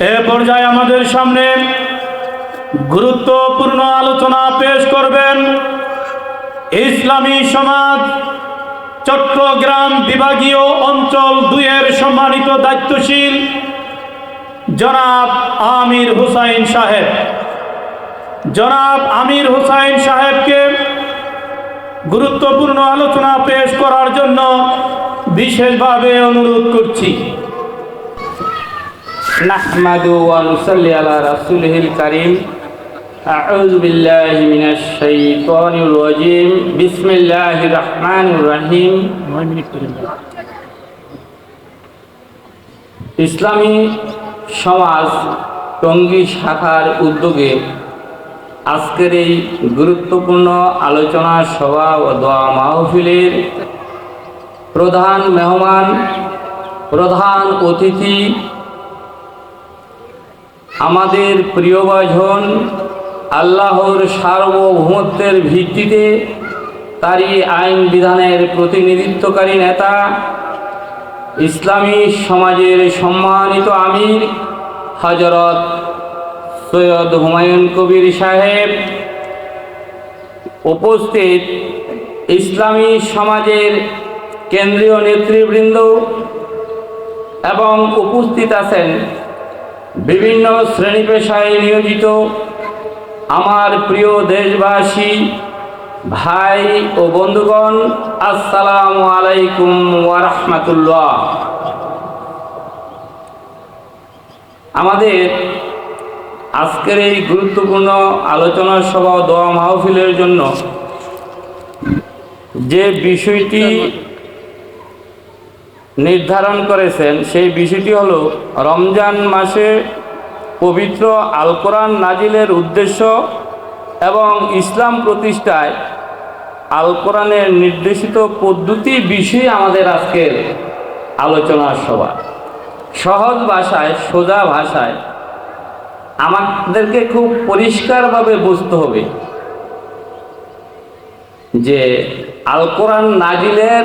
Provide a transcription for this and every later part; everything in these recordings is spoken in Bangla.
এ পর্যায়ে আমাদের সামনে গুরুত্বপূর্ণ আলোচনা পেশ করবেন ইসলামী সমাজ চট্টগ্রাম বিভাগীয় অঞ্চল দুইয়ের সম্মানিত দায়িত্বশীল জনাব আমির হুসাইন সাহেব। জনাব আমির হুসাইন সাহেবকে গুরুত্বপূর্ণ আলোচনা পেশ করার জন্য বিশেষভাবে অনুরোধ করছি। نحمد ونصلي على رسوله الكريم أعوذ بالله من الشيطان الرجيم بسم الله الرحمن الرحيم ইসলামী সমাজ টঙ্গী শাখার উদ্যোগে আজকের এই গুরুত্বপূর্ণ আলোচনা সভা ও দোয়া মাহফিলের প্রধান মেহমান প্রধান অতিথি আমাদের প্রিয়ভাজন আল্লাহর সার্বভৌমত্বের ভিত্তিতে তারই আইন বিধানের প্রতিনিধিত্বকারী নেতা, ইসলামী সমাজের সম্মানিত আমির হজরত সৈয়দ হুমায়ুন কবির সাহেব। উপস্থিত ইসলামী সমাজের কেন্দ্রীয় নেতৃবৃন্দ এবং উপস্থিত আছেন বিভিন্ন শ্রেণি পেশায় নিয়োজিত আমার প্রিয় দেশবাসী, ভাই ও বন্ধুগণ, আসসালামু আলাইকুম ওয়ারহমাতুল্লাহ। আমাদের আজকের এই গুরুত্বপূর্ণ আলোচনা সভা দোয়া মাহফিলের জন্য যে বিষয়টি নির্ধারণ করেছেন, সেই বিষয়টি হল রমজান মাসে পবিত্র আল কোরআন নাজিলের উদ্দেশ্য এবং ইসলাম প্রতিষ্ঠায় আল কোরআনের নির্দেশিত পদ্ধতি বিষয়ে আমাদের আজকের আলোচনা সভা। সহজ ভাষায়, সোজা ভাষায় আমাদেরকে খুব পরিষ্কারভাবে বুঝতে হবে যে আল কোরআন নাজিলের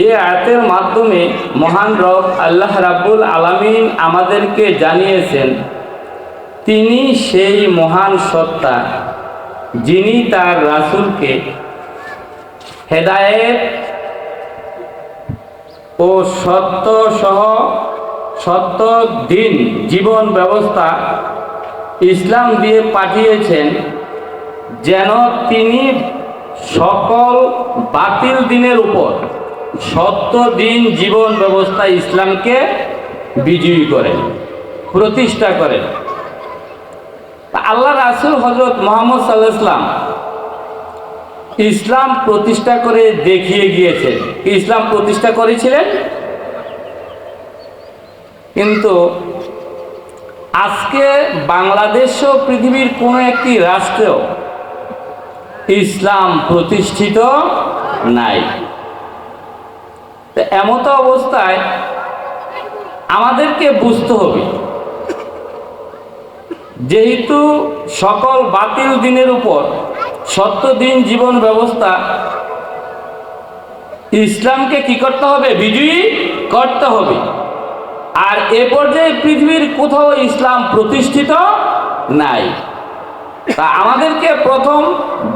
এই আয়াতের মাধ্যমে মহান রব আল্লাহ রাব্বুল আলামিন আমাদেরকে জানিয়েছেন, তিনি সেই মহান সত্তা, যিনি তার রাসূলকে হেদায়েত ও সত্য সহ সত্য দিন, জীবন ব্যবস্থা ইসলাম দিয়ে পাঠিয়েছেন, যেন তিনি সকল বাতিল দিনের উপর সত্য দিন জীবন ব্যবস্থা ইসলামকে বিজয়ী করেন প্রতিষ্ঠা করেন আল্লাহ রাসুল হজরত মোহাম্মদ সাল্লাহ ইসলাম ইসলাম প্রতিষ্ঠা করে দেখিয়ে গিয়েছেন। ইসলাম প্রতিষ্ঠা করেছিলেন? কিন্তু আজকে বাংলাদেশ ও পৃথিবীর কোনো একটি রাষ্ট্রেও ইসলাম প্রতিষ্ঠিত নাই। এমতো অবস্থায় আমাদেরকে বুঝতে হবে। যেহেতু সকল বাতিল দিনের উপর সত্য দিন জীবন ব্যবস্থা, ইসলামকে কি করতে হবে? বিজয়ী করতে হবে। আর এ পর্যায়ে পৃথিবীর কোথাও ইসলাম প্রতিষ্ঠিত নাই। তা আমাদেরকে প্রথম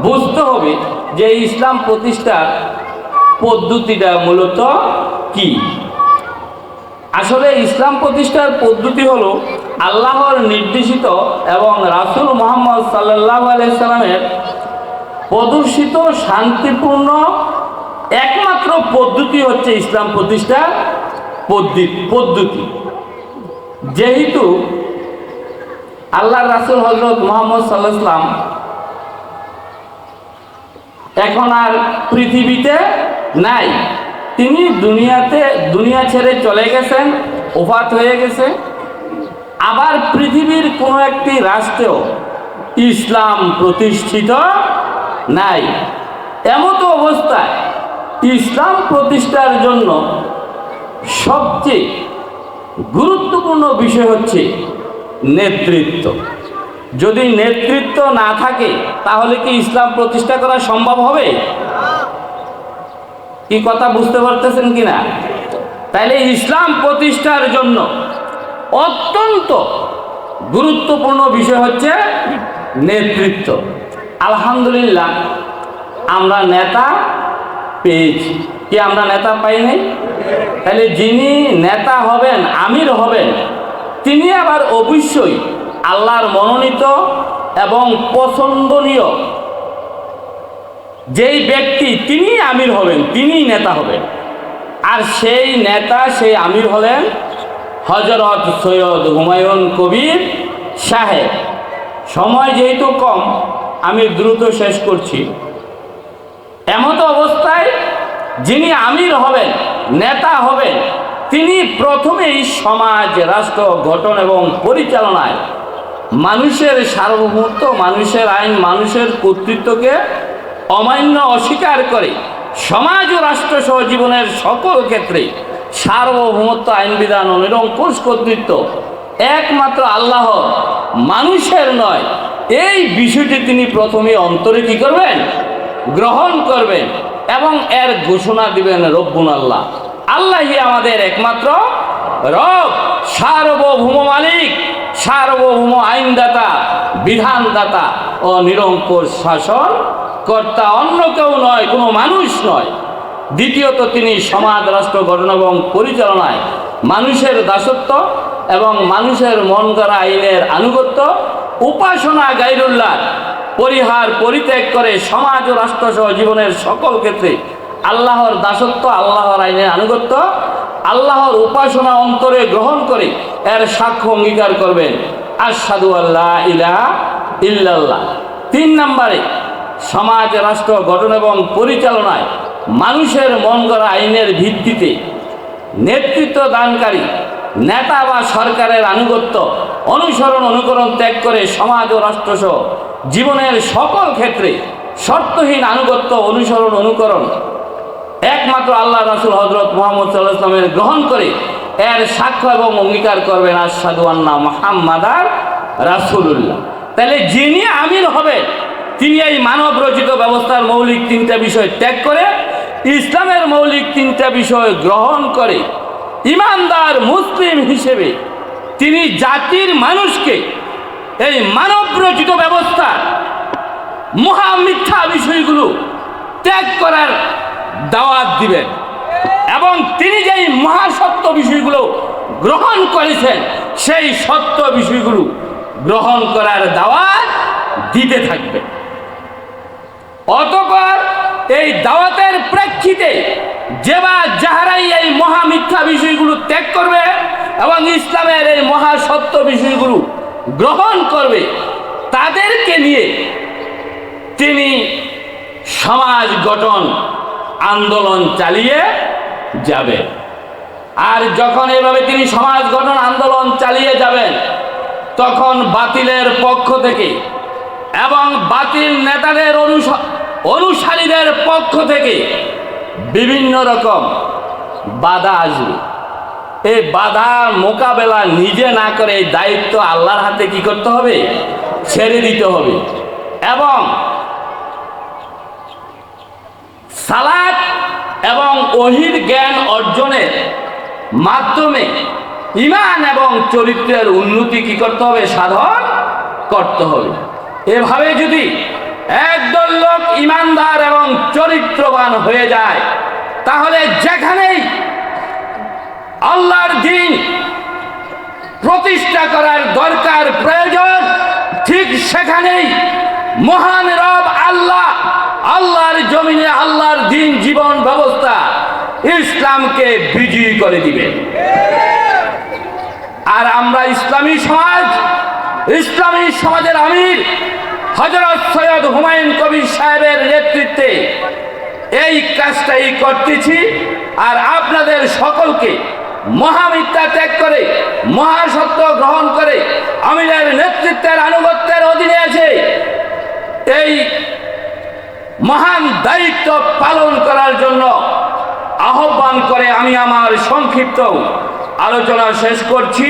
বুঝতে হবে যে ইসলাম প্রতিষ্ঠার পদ্ধতিটা মূলত কি? আসলে ইসলাম প্রতিষ্ঠার পদ্ধতি হলো আল্লাহর নির্দেশিত এবং রাসুল মোহাম্মদ সাল্লাহ আলাইসাল্লামের প্রদর্শিত শান্তিপূর্ণ একমাত্র পদ্ধতি হচ্ছে ইসলাম প্রতিষ্ঠার পদ্ধতি পদ্ধতি। যেহেতু আল্লাহ রাসুল হজরত মোহাম্মদ সাল্লাহাম এখন আর পৃথিবীতে নাই। তিনি দুনিয়াতে, দুনিয়া ছেড়ে চলে গেছেন ওফাত হয়ে গেছে। আবার পৃথিবীর কোনো একটি রাষ্ট্রেও ইসলাম প্রতিষ্ঠিত নাই। এমতো অবস্থায় ইসলাম প্রতিষ্ঠার জন্য সবচেয়ে গুরুত্বপূর্ণ বিষয় হচ্ছে নেতৃত্ব। যদি নেতৃত্ব না থাকে, তাহলে কি ইসলাম প্রতিষ্ঠা করা সম্ভব হবে? কি কথা বুঝতে পারতেছেন কিনা? তাইলে ইসলাম প্রতিষ্ঠার জন্য অত্যন্ত গুরুত্বপূর্ণ বিষয় হচ্ছে নেতৃত্ব। আলহামদুলিল্লাহ, আমরা নেতা পেয়েছি। কি আমরা নেতা পাই নাই তাহলে যিনি নেতা হবেন, আমির হবেন, তিনি আবার অবশ্যই আল্লাহর মনোনীত এবং পছন্দনীয় যেই ব্যক্তি তিনি আমির হবেন, তিনিই নেতা হবেন। আর সেই নেতা, সেই আমির হলেন হজরত সৈয়দ হুমায়ুন কবির সাহেব। সময় যেহেতু কম, আমি দ্রুত শেষ করছি। এমতো অবস্থায় যিনি আমির হবেন, নেতা হবেন, তিনি প্রথমেই সমাজ, রাষ্ট্র, গঠন এবং পরিচালনায় মানুষের সার্বভৌমত্ব, মানুষের আইন, মানুষের কর্তৃত্বকে অমান্য অস্বীকার করে সমাজ ও রাষ্ট্র সহ জীবনের সকল ক্ষেত্রে সার্বভৌমত্ব, আইন বিধান ও নিরঙ্কুশ কর্তৃত্ব একমাত্র আল্লাহ মানুষের নয়। এই বিষয়টি তিনি প্রথমে অন্তরে কি করবেন? গ্রহণ করবেন এবং এর ঘোষণা দিবেন রব্বুন আল্লাহ। আল্লাহই আমাদের একমাত্র রব, সার্বভৌম মালিক, সার্বভৌম আইনদাতা, বিধানদাতা ও নিরঙ্কুশ শাসন কর্তা অন্য কেউ নয়, কোনো মানুষ নয়। দ্বিতীয়ত তিনি সমাজ, রাষ্ট্র গঠন এবং পরিচালনায় মানুষের দাসত্ব এবং মানুষের মন করা আইনের আনুগত্য, উপাসনা গাইরুল্লাহ, পরিহার পরিত্যাগ করে সমাজ ও রাষ্ট্রসহ জীবনের সকল ক্ষেত্রে আল্লাহর দাসত্ব, আল্লাহর আইনের আনুগত্য, আল্লাহর উপাসনা অন্তরে গ্রহণ করে এর সাক্ষ্য অঙ্গীকার করবেন। আসাদু আল্লাহ ইলা ইল্লাল্লাহ। তিন নম্বরে সমাজ, রাষ্ট্র গঠন এবং পরিচালনায় মানুষের মন গড়া আইনের ভিত্তিতে নেতৃত্ব দানকারী, নেতা বা সরকারের আনুগত্য অনুসরণ অনুকরণ ত্যাগ করে সমাজ ও রাষ্ট্রসহ জীবনের সকল ক্ষেত্রে শর্তহীন আনুগত্য অনুসরণ অনুকরণ একমাত্র আল্লাহ রাসুল হজরত মোহাম্মদ সাল্লাহ ইসলামের গ্রহণ করে এর সাক্ষ্য এবং অঙ্গীকার করবেন আসাদু আন্না মোহাম্মদার রাসুলুল্লাহ। তাহলে যিনি আমির হবে তিনি এই মানব রচিত ব্যবস্থার মৌলিক তিনটা বিষয় ত্যাগ করে, ইসলামের মৌলিক তিনটা বিষয় গ্রহণ করে। ইমানদার মুসলিম হিসেবে তিনি জাতির মানুষকে এই মানব রচিত ব্যবস্থার মহা মিথ্যা বিষয়গুলো ত্যাগ করার দাওয়াত দিবেন। এবং তিনি যেই মহাসত্য বিষয়গুলো গ্রহণ করেছেন, সেই সত্য বিষয়গুলো গ্রহণ করার দাওয়াত দিতে থাকবে অতপর এই দাওয়াতের প্রেক্ষিতে যে বা যাহারাই এই মহা মিথ্যা বিষয়গুলো ত্যাগ করবে এবং ইসলামের এই মহা সত্য বিষয়গুলো গ্রহণ করবে। তাদেরকে নিয়ে তিনি সমাজ গঠন আন্দোলন চালিয়ে যাবে। আর যখন এভাবে তিনি সমাজ গঠন আন্দোলন চালিয়ে যাবেন, তখন বাতিলের পক্ষ থেকে এবং বাতিল নেতাদের অনুস- অনুসারীদের পক্ষ থেকে বিভিন্ন রকম বাধা আসবে। এই বাধার মোকাবেলা নিজে না করে এই দায়িত্ব আল্লাহর হাতে কি করতে হবে? ছেড়ে দিতে হবে। এবং সালাদ এবং ওহির জ্ঞান অর্জনের মাধ্যমে ইমান এবং চরিত্রের উন্নতি কি করতে হবে? সাধন করতে হবে। এভাবে যদি একদল লোক ইমানদার এবং চরিত্রবান হয়ে যায়। তাহলে যেখানেই আল্লাহর দিন প্রতিষ্ঠা করার দরকার প্রয়োজন, ঠিক সেখানেই মহান রব আল্লাহ, আল্লাহর জমিনে আল্লাহর দিন জীবন ব্যবস্থা ইসলামকে বিজয়ী করে দিবে। আর আমরা ইসলামী সমাজ, ইসলামী সমাজের আমির হজরত সৈয়দ হুমায়ুন কবির সাহেবের নেতৃত্বে এই কাজটাই করতেছি। আর আপনাদের সকলকে মহামিথ্যা ত্যাগ করে, মহাসত্য গ্রহণ করে, আমিরের নেতৃত্বের আনুগত্যের অধীনে আছে এই মহান দায়িত্ব পালন করার জন্য আহ্বান করে আমি আমার সংক্ষিপ্ত আলোচনা শেষ করছি।